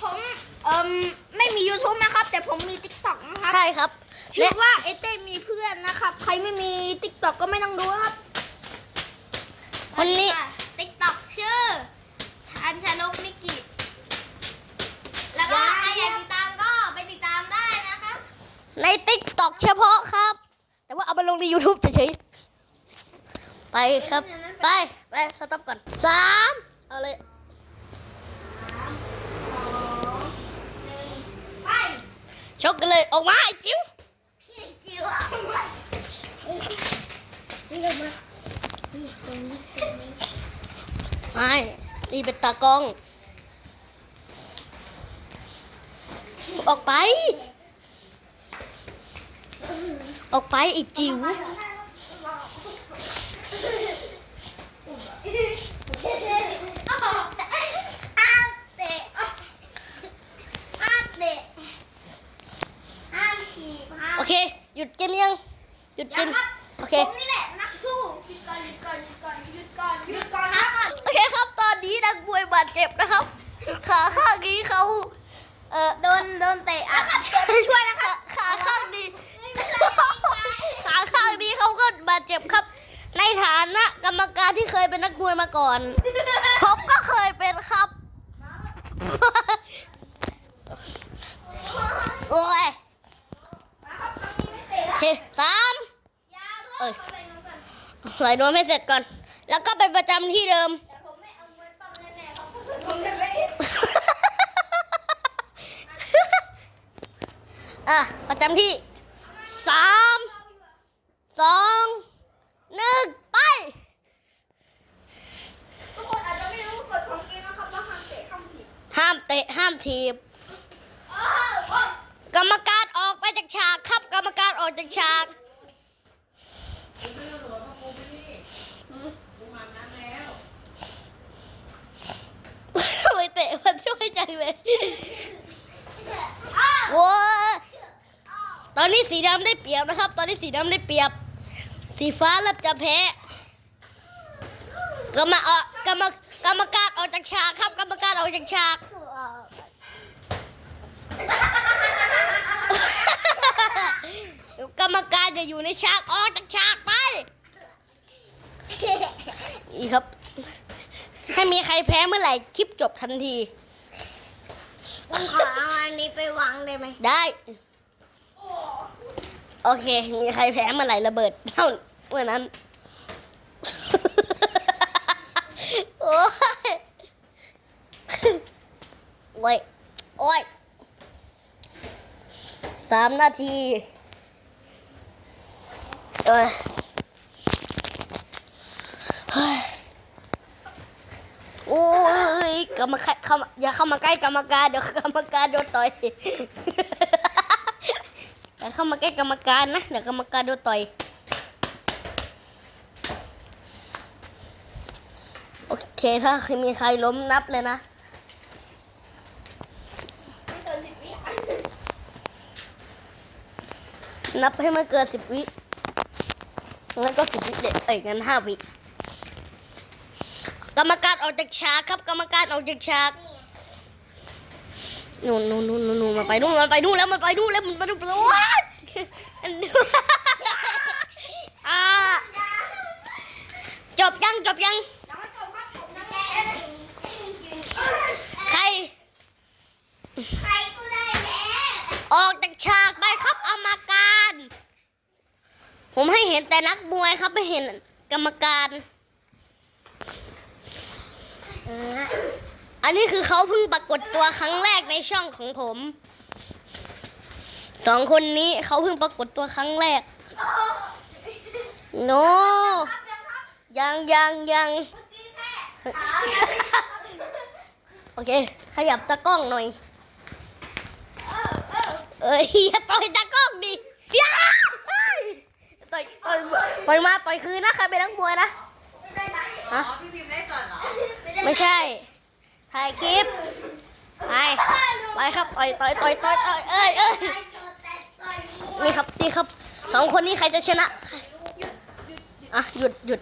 ผมเอ่มไม่มี YouTube นะครับ แต่ผมมี TikTok นะครับใช่ครับชื่และอว่าเอเต้มีเพื่อนนะครับ ใครไม่มี TikTok ก็ไม่ต้องดูนะครับ คนนี้ติ๊กต็อกชื่ออัญชนกมิกิแล้วก็ใครอยากติดตามก็ไปติดตามได้นะคะในติ๊กต็อกเฉพาะครับ แต่ว่าเอามาลงใน YouTube เฉยๆไปครับ ไป ไปสต็อปก่อนสามเอาเลย ไป ช กกันเลยออกมาไอ้จิ๋วพี่จิ๋วออาไว้นี่เลยมาไม่นี่เป็นตากล้อง ออกไป ออกไปไอ้จิ๋ว อ้าวเตะอ้าวเตะอ้าวขี่พา โอ เค หยุดเกมยัง หยุดเกม โอเค ผมนี่แหละนักสู้หยุดก่อนหยุดก่อนหยุดก่อนหยุดก่อนหหยุยุดดก่อนนะก่อนโอเคครับ ตอนนี้นักมวยบาดเจ็บนะครับ ขาข้างนี้เขาเอ่อโดนโดนเตะอะช่วยนะคะขาข้างนี้ขาข้างนี้เขาก็บาดเจ็บครับ ในฐานะกรรมการที่เคยเป็นนักมวยมาก่อน ผมก็เคยเป็นครับ โอ้ยโอเค สามยาเอ้เพื่อยนเอาใส่น้ำก่อนไหลนวมให้เสร็จก่อน แล้วก็ไปประจำที่เดิมแต่ผมไม่เอามวยปั้มแน่ๆเพราะผมจะไม่อะประจำที่สามสองหนึ่งไปทุกคนอาจจะไม่รู้กฎของเกมนะครับว่าห้ามเตะห้ามถีบห้ามเตะห้ามถีบโอ้โหโอ้ยกรรมการออก ไปจากฉากครับกรรมการออกจากฉากไปเตะมันช่วยใจเลยโว้ยตอนนี้สีดำได้เปรียบนะครับ ตอนนี้สีดำได้เปรียบ สีฟ้าเริ่มจะแพ้กรรมเออกรรมกรรมการออกจากฉากครับกรรมการออกจากฉาก กรรมการจะอยู่ในฉากออกจากฉากไป นี่ครับ ถ้ามีใครแพ้เมื่อไหร่คลิปจบทันทีผมขอเอาอันนี้ไปวางได้ไหม ได้ โอเค มีใครแพ้เมื่อไหร่ระเบิดเท่าเมื่อนั้น โอ้ย โอ้ย โอ้ย สามนาที เอ้ยโอ้ยกรรมการเข้ามาอย่าเข้ามาใกล้กรรมการเดี๋ยวกรรมการโดนต่อยอย่าเข้ามาใกล้กรรมการนะเดี๋ยวกรรมการโดนต่อยโอเคถ้ามีใครล้มนับเลยนะ ไม่เกินสิบวิ นับให้มันเกินสิบวิงั้นก็สิบวิเด็ดเอ้ยงั้นห้าวิกรรมการออกจากฉากครับ กรรมการออกจากฉากนู่นนู่นนู่นนู่นนู่นมันไปนู่นมันไปนู่นแล้วมันไปนู่นแล้วมันไปนู่นแล้วว้ายอันนี้อ่าจบยังจบยังยังไม่จบครับผมยังแกใคร ใครก็ได้แพ้ออกจากฉากไปครับกรรมการ ผมให้เห็นแต่นักมวยครับไม่เห็นกรรมการ อันนี้คือเขาเพิ่งปรากฏตัวครั้งแรกในช่องของผม สองคนนี้เขาเพิ่งปรากฏตัวครั้งแรก โน ยังยังยังโอเค ขยับตากล้องหน่อย เอ้ยอย่าต่อยตากล้องดิอย่าเอ้ยต่อยต่ อยต่อยมาต่อยคืนนะใครเป็นนักมวยนะฮะพี่พิมพ์ได้สอนเหรอ ไม่ใช่ ถ่ายคลิป ไป ไปครับต่อยต่อยต่อยต่อยต่อยเอ้ยเอ้ยใครโซแต่ต่อยมวยนี่ครับนี่ครับสองคนนี้ใครจะชนะอะหยุดหยุด